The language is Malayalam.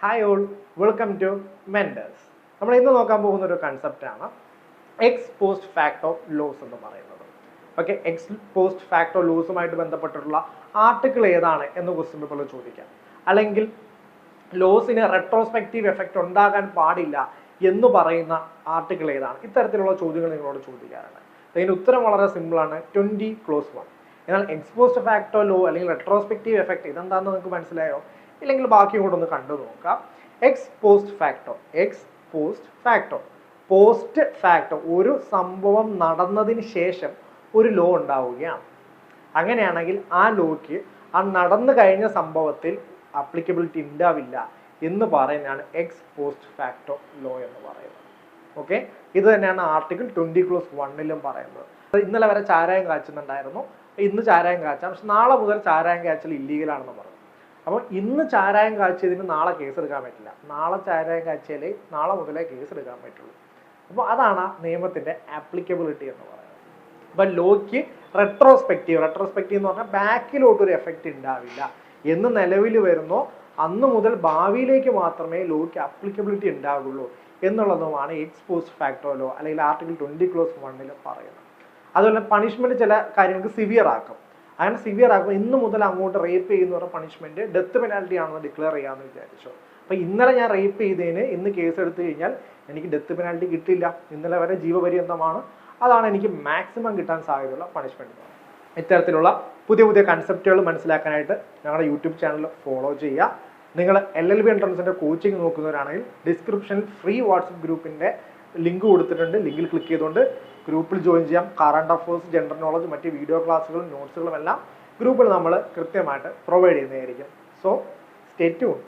Hi all welcome to Menders നമ്മൾ ഇന്ന് നോക്കാൻ പോകുന്ന ഒരു കൺസെപ്റ്റാണ് എക്സ് പോസ്റ്റ് ഫാക്ടോ ലോസ് എന്ന് പറയുന്നത്. ഓക്കെ എക്സ് പോസ്റ്റ് ഫാക്ടോ ലോസുമായിട്ട് ബന്ധപ്പെട്ടിട്ടുള്ള ആർട്ടിക്കിൾ ഏതാണ് എന്ന് ക്വസ്റ്റ്യൻ പേപ്പറിൽ ചോദിക്കാം. അല്ലെങ്കിൽ ലോസിന് റെട്രോസ്പെക്റ്റീവ് എഫക്റ്റ് ഉണ്ടാകാൻ പാടില്ല എന്ന് പറയുന്ന ആർട്ടിക്കിൾ ഏതാണ്? ഇത്തരത്തിലുള്ള ചോദ്യങ്ങൾ നിങ്ങളോട് ചോദിക്കാറുണ്ട് അതിന് ഉത്തരം വളരെ സിമ്പിളാണ് ട്വന്റി ക്ലോസ് വൺ എന്നാൽ എക്സ്പോസ്റ്റ് ഫാക്ടോ ലോ അല്ലെങ്കിൽ റെട്രോസ്പെക്റ്റീവ് എഫക്റ്റ് ഇതെന്താണെന്ന് നിങ്ങൾക്ക് മനസ്സിലായോ? ഇല്ലെങ്കിൽ ബാക്കി കൂടെ ഒന്ന് കണ്ടു നോക്കാം. Ex post facto ex post facto post facto ഒരു സംഭവം നടന്നതിന് ശേഷം ഒരു ലോ ഉണ്ടാവുകയാണ്. അങ്ങനെയാണെങ്കിൽ ആ ലോക്ക് ആ നടന്നു കഴിഞ്ഞ സംഭവത്തിൽ അപ്ലിക്കബിലിറ്റി ഉണ്ടാവില്ല എന്ന് പറയുന്നതാണ് എക്സ് പോസ്റ്റ് ഫാക്ടോ ലോ എന്ന് പറയുന്നത്. ഓക്കെ ഇത് തന്നെയാണ് ആർട്ടിക്കിൾ ട്വന്റി ക്ലോസ് വണ്ണിലും പറയുന്നത്. ഇന്നലെ വരെ ചാരായം കാച്ചുന്നുണ്ടായിരുന്നു. ഇന്ന് ചാരായം കാച്ചാം. പക്ഷെ നാളെ മുതൽ ചാരായം കാച്ചൽ ഇല്ലീഗലാണെന്ന് പറഞ്ഞു. അപ്പോൾ ഇന്ന് ചാരായം കാച്ചിയതിന് നാളെ കേസ് എടുക്കാൻ പറ്റില്ല. നാളെ ചാരായം കാച്ചിയാലേ നാളെ മുതലേ കേസ് എടുക്കാൻ പറ്റുള്ളൂ. അപ്പോൾ അതാണ് നിയമത്തിന്റെ ആപ്ലിക്കബിലിറ്റി എന്ന് പറയുന്നത്. അപ്പൊ ലോക്ക് റെട്രോസ്പെക്റ്റീവ് റെട്രോസ്പെക്റ്റീവ് എന്ന് പറഞ്ഞാൽ ബാക്കിലോട്ട് ഒരു എഫക്റ്റ് ഉണ്ടാവില്ല. എന്ന് നിലവിൽ വരുന്നോ അന്ന് മുതൽ ഭാവിയിലേക്ക് മാത്രമേ ലോക്ക് ആപ്ലിക്കബിലിറ്റി ഉണ്ടാകുള്ളൂ എന്നുള്ളതുമാണ് എക്സ് പോസ്റ്റ് ഫാക്ടോ അല്ലെങ്കിൽ ആർട്ടിക്കിൾ ട്വന്റി ക്ലോസ് വണ്ണിൽ പറയുന്നത്. അതുപോലെ പണിഷ്മെന്റ് ചില കാര്യങ്ങൾക്ക് സിവിയർ ആക്കും. അങ്ങനെ സിവിയർ ആക്കുമ്പോൾ ഇന്ന് മുതൽ അങ്ങോട്ട് റേപ്പ് ചെയ്യുന്ന പണിഷ്മെന്റ് ഡെത്ത് പെനാൽറ്റി ആണെന്ന് ഡിക്ലെയർ ചെയ്യാമെന്ന് വിചാരിച്ചു. അപ്പൊ ഇന്നലെ ഞാൻ റേപ്പ് ചെയ്തതിന് ഇന്ന് കേസ് എടുത്തു കഴിഞ്ഞാൽ എനിക്ക് ഡെത്ത് പെനാൽറ്റി കിട്ടില്ല. ഇന്നലെ വരെ ജീവപര്യന്തമാണ്. അതാണ് എനിക്ക് മാക്സിമം കിട്ടാൻ സാധ്യതയുള്ള പണിഷ്മെന്റ് ഇത്തരത്തിലുള്ള പുതിയ പുതിയ കൺസെപ്റ്റുകൾ മനസ്സിലാക്കാനായിട്ട് ഞങ്ങളുടെ യൂട്യൂബ് ചാനൽ ഫോളോ ചെയ്യുക. നിങ്ങൾ എൽ എൽ ബി എൻട്രൻസിന്റെ കോച്ചിങ് നോക്കുന്നവരാണെങ്കിൽ ഡിസ്ക്രിപ്ഷനിൽ ഫ്രീ വാട്സപ്പ് ഗ്രൂപ്പിന്റെ ലിങ്ക് കൊടുത്തിട്ടുണ്ട്. ലിങ്കിൽ ക്ലിക്ക് ചെയ്തുകൊണ്ട് ഗ്രൂപ്പിൽ ജോയിൻ ചെയ്യാം. കറണ്ട് അഫേഴ്സ് ജനറൽ നോളജ് മറ്റ് വീഡിയോ ക്ലാസ്സുകളും നോട്ട്സുകളും എല്ലാം ഗ്രൂപ്പിൽ നമ്മൾ കൃത്യമായിട്ട് പ്രൊവൈഡ് ചെയ്യുന്നതായിരിക്കും. So state tune